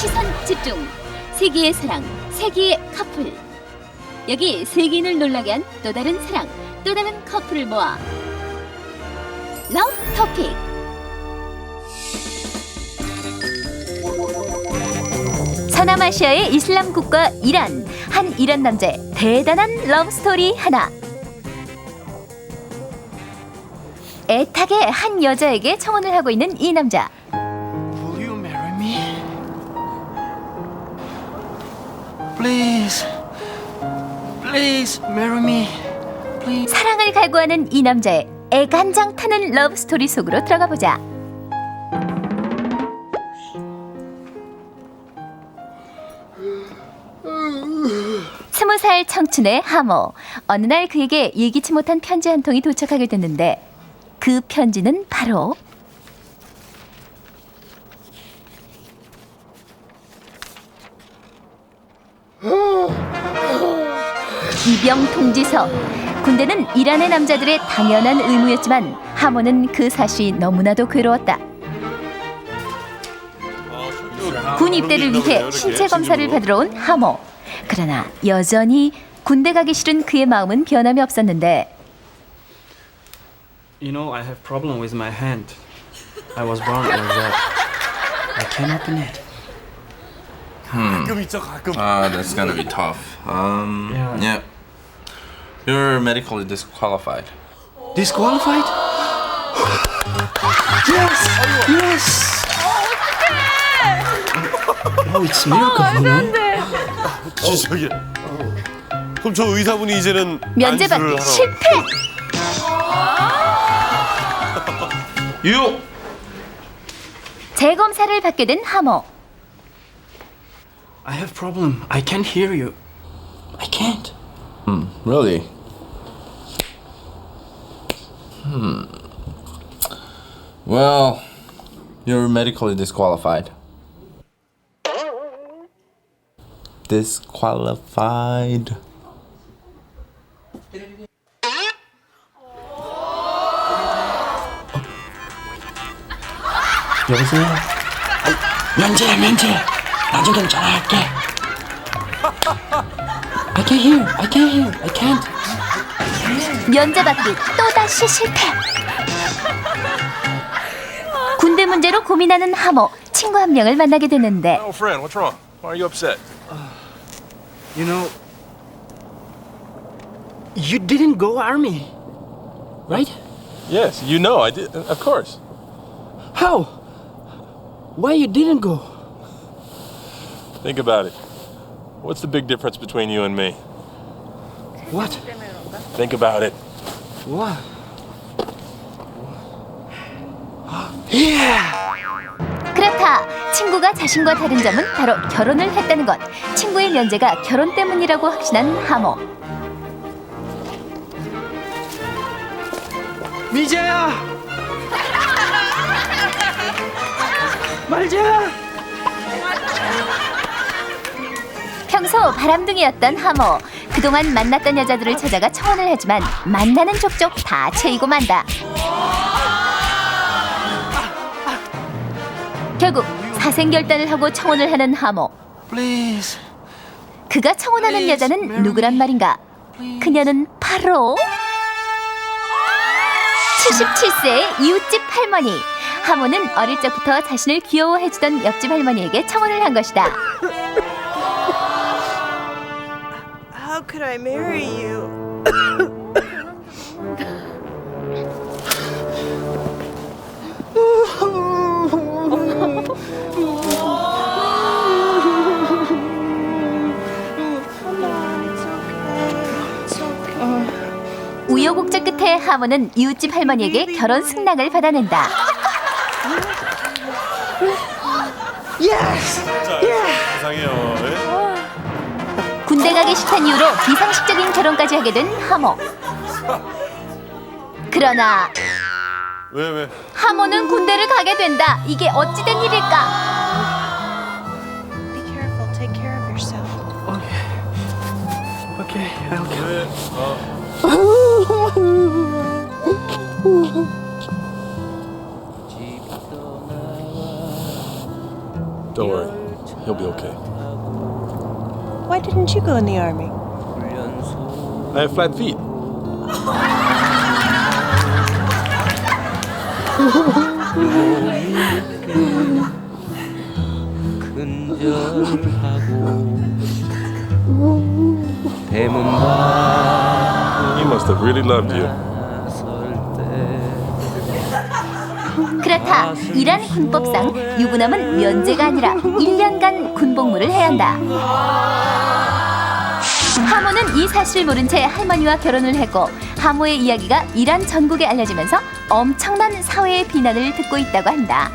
시선 집중. 세기의 사랑, 세기의 커플. 여기 세기인을 놀라게 한 또 다른 사랑, 또 다른 커플을 모아. 러브 토픽. 서남아시아의 이슬람 국가 이란 한 이란 남자의 대단한 러브 스토리 하나. 애타게 한 여자에게 청혼을 하고 있는 이 남자. Please. Please marry me. Please. 사랑을 갈구하는 이 남자의 애간장 타는 러브 스토리 속으로 들어가 보자. 스무 살 청춘의 하모. 어느 날 그에게 예기치 못한 편지 한 통이 도착하게 됐는데 그 편지는 바로 입영 통지서. 군대는 이란의 남자들의 당연한 의무였지만 하모는 그 사실이 너무나도 괴로웠다. 군 입대를 위해 신체 검사를 받으러 온 하모. 그러나 여전히 군대 가기 싫은 그의 마음은 변함이 없었는데 You know, I have problem with my hand. I was born like that. I can't open it. 가끔 있죠 가끔 Uh, that's gonna be tough. Um, Yeah. yeah. You're medically disqualified. Disqualified? yes! Yes! Oh, it's miracle for me. 저기 그럼 저 의사분이 이제는 면제 안수를 받기 하러 실패. You. 재검사를 받게 된 하모. I have problem. I can't hear you. I can't. Really? Hmm. Well, you're medically disqualified. Disqualified. 여보세요? 면제, 면제. 나중에 전화할게. I can't hear. I can't hear. I can't. 면제 받기 또다시 실패. 군대 문제로 고민하는 하모 친구 한 명을 만나게 되는데 Oh, friend, what's wrong? Why are you upset? You know, you didn't go army, right? Yes, you know I did. Of course. How? Why you didn't go? Think about it. What's the big difference between you and me? What? Think about it. What? Yeah. 그렇다. 친구가 자신과 다른 점은 바로 결혼을 했다는 것. 친구의 면제가 결혼 때문이라고 확신한 하모. 미자야. 말 자. 평소 바람둥이였던 하모. 그동안 만났던 여자들을 찾아가 청혼을 하지만 만나는 족족 다 채이고 만다. 결국 사생결단을 하고 청혼을 하는 하모. Please. 그가 청혼하는 여자는 누구란. 말인가? 그녀는 바로 77세의 이웃집 할머니. 하모는 어릴 적부터 자신을 귀여워해주던 옆집 할머니에게 청혼을 한 것이다. How could I marry you? 우여곡절 끝에 하모는 이웃집 할머니에게 결혼 승낙을 받아낸다. 세상에요. 예? 가기 싫다는 이유로 비상식적인 결혼까지 하게 된 하모. 그러나 왜 왜? 하모는 군대를 가게 된다. 이게 어찌 된 일일까? Be careful. Take care of yourself. Okay, I'll go. 왜? 어. Don't worry. He'll be okay. Why didn't you go in the army? I have flat feet. he must have really loved you. 그렇다. 이란 군법상 유부남은 면제가 아니라 1년간 군복무를 해야 한다. 하모는 이 사실을 모른 채 할머니와 결혼을 했고 하모의 이야기가 이란 전국에 알려지면서 엄청난 사회의 비난을 듣고 있다고 한다.